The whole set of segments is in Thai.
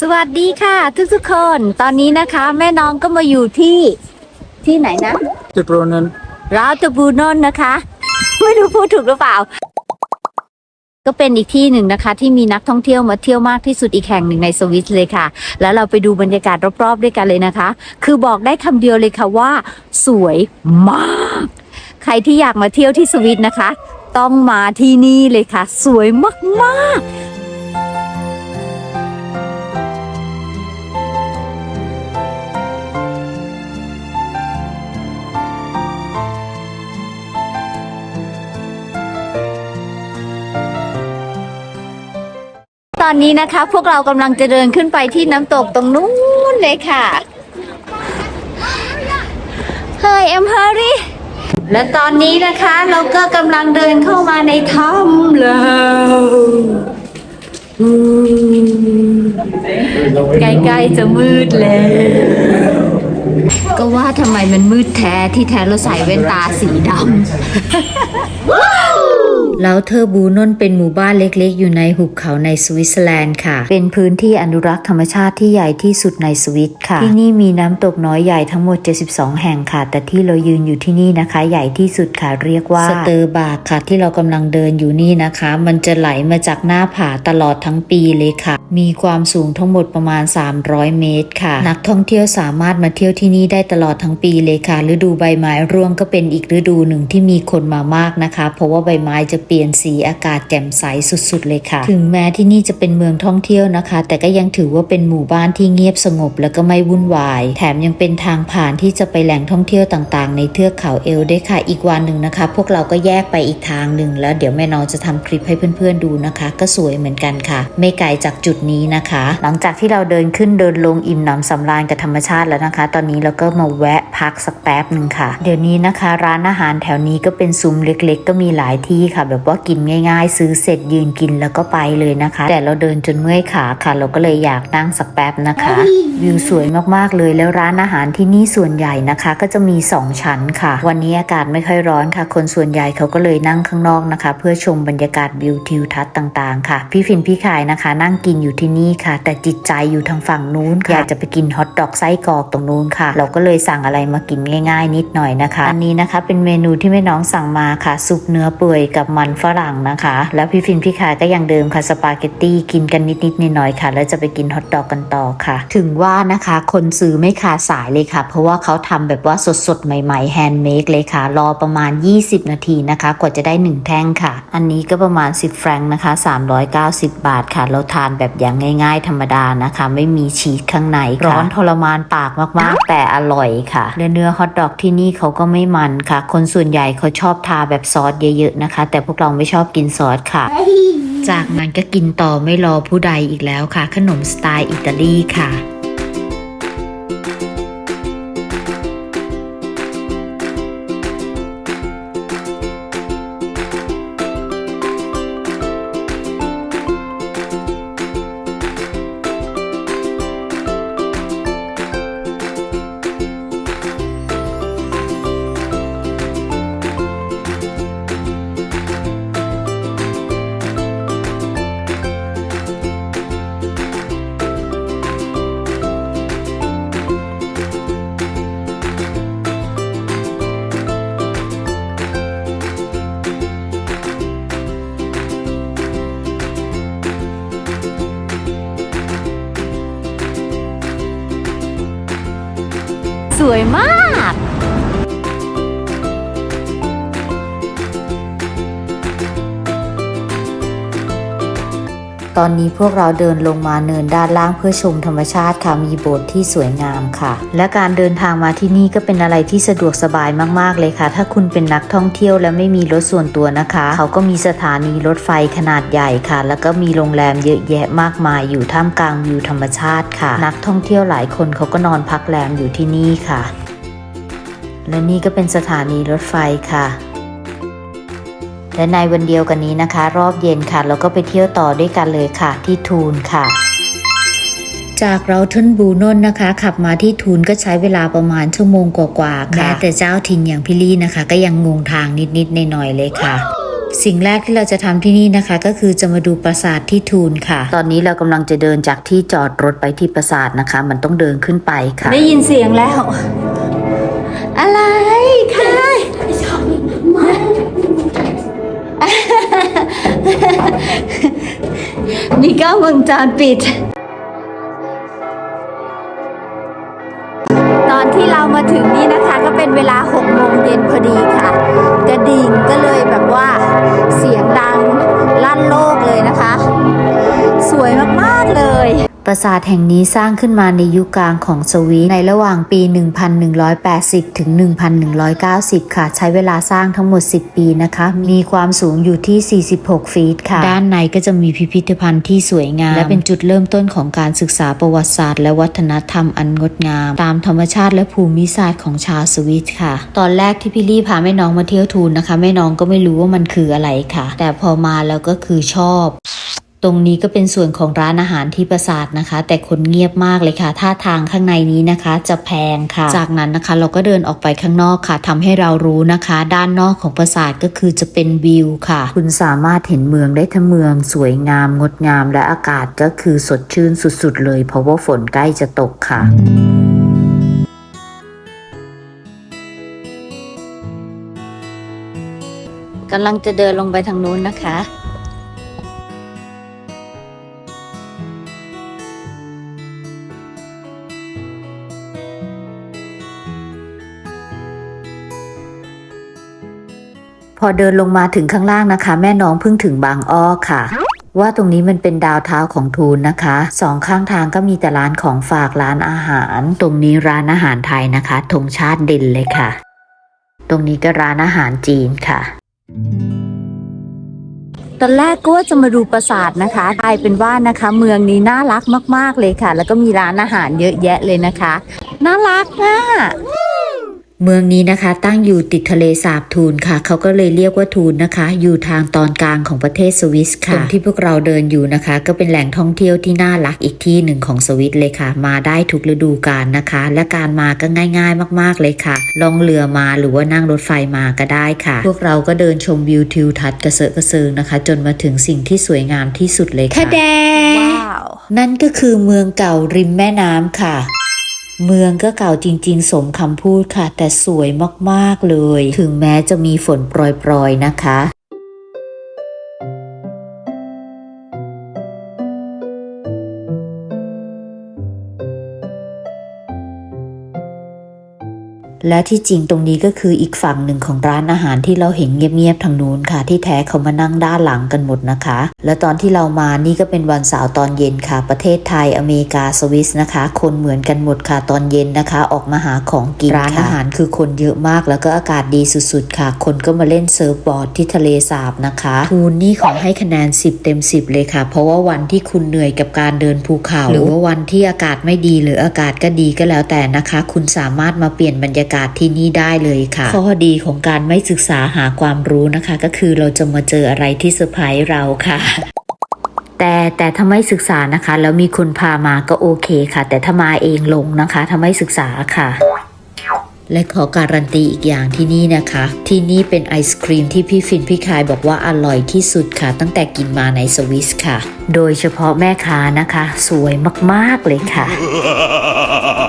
สวัสดีค่ะ ทุกๆคน ตอนนี้นะคะ แม่น้องก็มาอยู่ที่ที่ไหนนะ The Bronen ราตบูนนท์นะคะ ไม่รู้พูดถูกหรือเปล่า ก็เป็นอีกที่หนึ่งนะคะ ที่มีนักท่องเที่ยวมาเที่ยวมากที่สุดอีกแห่งหนึ่งในสวิตเลยค่ะ แล้วเราไปดูบรรยากาศรอบๆด้วยกันเลยนะคะ คือบอกได้คำเดียวเลยค่ะว่า สวยมาก ใครที่อยากมาเที่ยวที่สวิตนะคะ ต้องมาที่นี่เลยค่ะ สวยมากๆ อนนี้นะคะ พวกเรากำลังจะเดินขึ้นไปที่น้ำตกตรงนู้นเลยค่ะ Hi I'm Harry และตอนนี้นะคะเราก็กำลังเดินเข้ามาในถ้ำแล้วใกล้ๆจะมืดแล้ว ก็ว่าทำไมมันมืดแท้ที่แท้เราใส่แว่นตาสีดำ แล้วเทอร์บูนนเป็นหมู่บ้านเล็กๆ อยู่ในหุบเขาในสวิตเซอร์แลนด์ค่ะ เป็นพื้นที่อนุรักษ์ธรรมชาติที่ใหญ่ที่สุดในสวิตค่ะ ที่นี่มีน้ำตกน้อยใหญ่ทั้งหมด 72 แห่งค่ะ แต่ที่เรายืนอยู่ที่นี่นะคะ ใหญ่ที่สุดค่ะเรียกว่าสเตอร์บากค่ะที่เรากำลังเดินอยู่นี่นะคะ มันจะไหลมาจากหน้าผาตลอดทั้งปีเลยค่ะมีความสูงทั้งหมดประมาณ 300 เมตรค่ะ นักท่องเที่ยวสามารถมาเที่ยวที่นี่ได้ตลอดทั้งปีเลยค่ะ ฤดูใบไม้ร่วงก็เป็นอีกฤดูหนึ่งที่มีคนมามากนะคะ เพราะว่าใบไม้จะเปลี่ยนสีอากาศแจ่มใสสุดๆเลยค่ะ ถึงแม้ที่นี่จะเป็นเมืองท่องเที่ยวนะคะ แต่ก็ยังถือว่าเป็นหมู่บ้านที่เงียบสงบแล้วก็ไม่วุ่นวาย แถมยังเป็นทางผ่านที่จะไปแหล่งท่องเที่ยวต่างๆ ในเทือกเขาเอลด้วยค่ะ อีกวันหนึ่งนะคะ พวกเราก็แยกไปอีกทางหนึ่งแล้วเดี๋ยวแม่น้องจะทำคลิปให้เพื่อนๆดูนะคะ ก็สวยเหมือนกันค่ะ ไม่ไกลจากจุดนี้นะคะ หลังจากที่เราเดินขึ้นเดินลงอิ่มหนำสำราญกับธรรมชาติแล้วนะคะ ตอนนี้เราก็มาแวะพักสักแป๊บหนึ่งค่ะ เดี๋ยวนี้นะคะ ร้านอาหารแถวนี้ก็เป็นซุ้มเล็ก ๆ ก็มีหลายที่ค่ะ แบบว่ากินง่าย ๆ ซื้อเสร็จยืนกินแล้วก็ไปเลยนะคะ แต่เราเดินจนเมื่อยขาค่ะ เราก็เลยอยากนั่งสักแป๊บนะคะวิวสวยมากๆเลยแล้วร้านอาหารที่นี่ส่วนใหญ่นะคะ ก็จะมี 2 ชั้นค่ะ วันนี้อากาศไม่ค่อยร้อนค่ะ คนส่วนใหญ่เขาก็เลยนั่งข้างนอกนะคะ เพื่อชมบรรยากาศวิวทิวทัศน์ต่างๆ ค่ะ พี่ฟินพี่ขายนะคะ นั่งกินอยู่ที่นี่ค่ะ แต่จิตใจอยู่ทางฝั่งนู้นค่ะอยากจะไปกินฮอทดอกไส้กรอกตรงนู้นค่ะ เราก็เลยสั่งอะไรมากินง่าย ๆ นิดหน่อยนะคะ อันนี้นะคะเป็นเมนูที่แม่น้องสั่งมาค่ะซุปเนื้อเปื่อยกับมันฝรั่งนะคะ แล้วพี่ฟินพี่ขายก็ยังเดิมค่ะสปาเกตตี้กินกันนิดๆหน่อยๆค่ะ แล้วจะไปกินฮอทดอกกันต่อค่ะ ถึงว่านะคะคนซื้อไม่ขาดสายเลยค่ะ เพราะว่าเขาทำแบบว่าสดๆใหม่ๆแฮนด์เมดเลยค่ะ รอประมาณ 20 นาทีนะคะ กว่าจะได้ 1 แท่งค่ะ อันนี้ก็ประมาณ 10 แฟรงค์นะคะ 390 บาทค่ะ เราทานแบบอย่างง่าย ๆ ธรรมดานะคะ ไม่มีชีสข้างในค่ะร้อนทรมานปากมากๆ แต่อร่อยค่ะและเนื้อฮอทดอกที่นี่เขาก็ไม่มันค่ะ คนส่วนใหญ่เขาชอบทาแบบซอสเยอะๆนะคะ แต่พวกเราไม่ชอบกินซอสค่ะจากนั้นก็กินต่อไม่รอผู้ใดอีกแล้วค่ะ ขนมสไตล์อิตาลีค่ะ วยมาก ตอนนี้พวกเราเดินลงมาเนินด้านล่างเพื่อชมธรรมชาติค่ะมีโบสถ์ที่สวยงามค่ะ และการเดินทางมาที่นี่ก็เป็นอะไรที่สะดวกสบายมากๆเลยค่ะ ถ้าคุณเป็นนักท่องเที่ยวและไม่มีรถส่วนตัวนะคะ เขาก็มีสถานีรถไฟขนาดใหญ่ค่ะ แล้วก็มีโรงแรมเยอะแยะมากมายอยู่ท่ามกลางวิวธรรมชาติค่ะ นักท่องเที่ยวหลายคนเขาก็นอนพักแรมอยู่ที่นี่ค่ะ และนี่ก็เป็นสถานีรถไฟค่ะ และในวันเดียวกันนี้นะคะ รอบเย็นค่ะ เราก็ไปเที่ยวต่อด้วยกันเลยค่ะ ที่ทูนค่ะ จากเราทนบูนนท์นะคะ ขับมาที่ทูนก็ใช้เวลาประมาณชั่วโมงกว่าๆค่ะแม้แต่เจ้าถิ่นอย่างพี่ลี่นะคะ ก็ยังงงทางนิดๆหน่อยๆเลยค่ะสิ่งแรกที่เราจะทำที่นี่นะคะก็คือจะมาดูปราสาทที่ทูนค่ะ ตอนนี้เรากำลังจะเดินจากที่จอดรถไปที่ปราสาทนะคะ มันต้องเดินขึ้นไปค่ะ ได้ยินเสียงแล้ว อะไร มีกล้องวงจรปิด ตอนที่เรามาถึงนี่นะคะก็เป็นเวลา6โมงเย็นพอดีค่ะ กระดิ่งก็เลยแบบว่าเสียงดังลั่นโลกเลยนะคะ สวยมาก ๆ เลย ปราสาทแห่งนี้สร้างขึ้นมาในยุคกลางของสวีในระหว่างปี 1180 ถึง 1190 ค่ะ ใช้เวลาสร้างทั้งหมด 10 ปีนะคะ มีความสูงอยู่ที่ 46 ฟีตค่ะ ด้านในก็จะมีพิพิธภัณฑ์ที่สวยงาม และเป็นจุดเริ่มต้นของการศึกษาประวัติศาสตร์ และวัฒนธรรมอันงดงาม ตามธรรมชาติและภูมิศาสตร์ของชาวสวิตค่ะ ตอนแรกที่พี่ลี่พาแม่น้องมาเที่ยวทูนนะคะแม่น้องก็ไม่รู้ว่ามันคืออะไรค่ะ แต่พอมาแล้วก็คือชอบ ตรงนี้ก็เป็นส่วนของร้านอาหารที่ปราสาทนะคะ แต่คนเงียบมากเลยค่ะท่าทางข้างในนี้นะคะ จะแพงค่ะ จากนั้นนะคะ เราก็เดินออกไปข้างนอกค่ะทำให้เรารู้นะคะ ด้านนอกของปราสาทก็คือจะเป็นวิวค่ะ คุณสามารถเห็นเมืองได้ทั้งเมือง สวยงาม งดงาม และอากาศก็คือสดชื่นสุดๆ เลย เพราะว่าฝนใกล้จะตกค่ะกำลังจะเดินลงไปทางนู้นนะคะ พอเดินลงมาถึงข้างล่างนะคะ แม่น้องเพิ่งถึงบางอ้อค่ะ ว่าตรงนี้มันเป็นดาวเท้าของทูนนะคะสองข้างทางก็มีแต่ร้านของฝากร้านอาหาร ตรงนี้ร้านอาหารไทยนะคะธงชาติเด่นเลยค่ะ ตรงนี้ก็ร้านอาหารจีนค่ะตอนแรกก็ว่าจะมาดูปราสาทนะคะกลายเป็นว่านะคะ เมืองนี้น่ารักมาก ๆเลยค่ะ แล้วก็มีร้านอาหารเยอะแยะเลยนะคะ น่ารักอะ เมืองนี้นะคะ ตั้งอยู่ติดทะเลสาบทูนค่ะ เขาก็เลยเรียกว่าทูนนะคะ อยู่ทางตอนกลางของประเทศสวิสค่ะตรงที่พวกเราเดินอยู่นะคะ ก็เป็นแหล่งท่องเที่ยวที่น่ารักอีกที่หนึ่งของสวิตเลยค่ะ มาได้ทุกฤดูกาลนะคะ และการมาก็ง่าย ๆ มากๆเลยค่ะล่องเรือมาหรือว่านั่งรถไฟมาก็ได้ค่ะ พวกเราก็เดินชมวิวทิวทัศน์กระเซาะกระเซิงนะคะ จนมาถึงสิ่งที่สวยงามที่สุดเลยค่ะว้าวนั่นก็คือเมืองเก่าริมแม่น้ำค่ะ เมืองก็เก่าจริง ๆ สมคำพูดค่ะ แต่สวยมาก ๆ เลย ถึงแม้จะมีฝนโปรยๆ นะคะ และที่จริงตรงนี้ก็คืออีกฝั่งหนึ่งของร้านอาหารที่เราเห็นเงียบๆทางนู้นค่ะ ที่แท้เขามานั่งด้านหลังกันหมดนะคะ และตอนที่เรามานี่ก็เป็นวันเสาร์ตอนเย็นค่ะ ประเทศไทยอเมริกาสวิสนะคะ คนเหมือนกันหมดค่ะตอนเย็นนะคะ ออกมาหาของกินร้านอาหารคือคนเยอะมากแล้วก็อากาศดีสุดๆค่ะ คนก็มาเล่นเซิร์ฟบอร์ดที่ทะเลสาบนะคะทูนนี่ขอให้คะแนน 10 เต็ม 10 เลยค่ะ เพราะว่าวันที่คุณเหนื่อยกับการเดินภูเขา หรือว่าวันที่อากาศไม่ดีหรืออากาศก็ดีก็แล้วแต่นะคะ คุณสามารถมาเปลี่ยนบรรยากาศกาศที่นี่ได้เลยค่ะ ข้อดีของการไม่ศึกษาหาความรู้นะคะ ก็คือเราจะมาเจออะไรที่เซอร์ไพรส์เราค่ะแต่แต่ถ้าไม่ศึกษานะคะ แล้วมีคนพามาก็โอเคค่ะ แต่ถ้ามาเองลงนะคะถ้าไม่ศึกษาค่ะ และขอการันตีอีกอย่างที่นี่นะคะ ที่นี่เป็นไอศครีมที่พี่ฟินพี่คายบอกว่าอร่อยที่สุดค่ะ ตั้งแต่กินมาในสวิสค่ะ โดยเฉพาะแม่ค้านะคะ สวยมากๆเลยค่ะ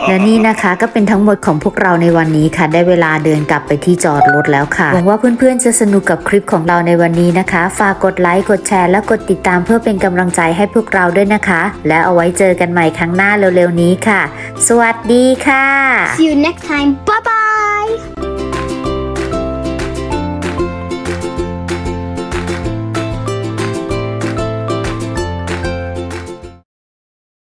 และนี่นะคะก็เป็นทั้งหมดของพวกเราในวันนี้ค่ะ ได้เวลาเดินกลับไปที่จอดรถแล้วค่ะ หวังว่าเพื่อนๆจะสนุกกับคลิปของเราในวันนี้นะคะ ฝากกดไลค์ กดแชร์ และกดติดตามเพื่อเป็นกำลังใจให้พวกเราด้วยนะคะ และเอาไว้เจอกันใหม่ครั้งหน้าเร็วๆนี้ค่ะ สวัสดีค่ะ See you next time. Bye bye.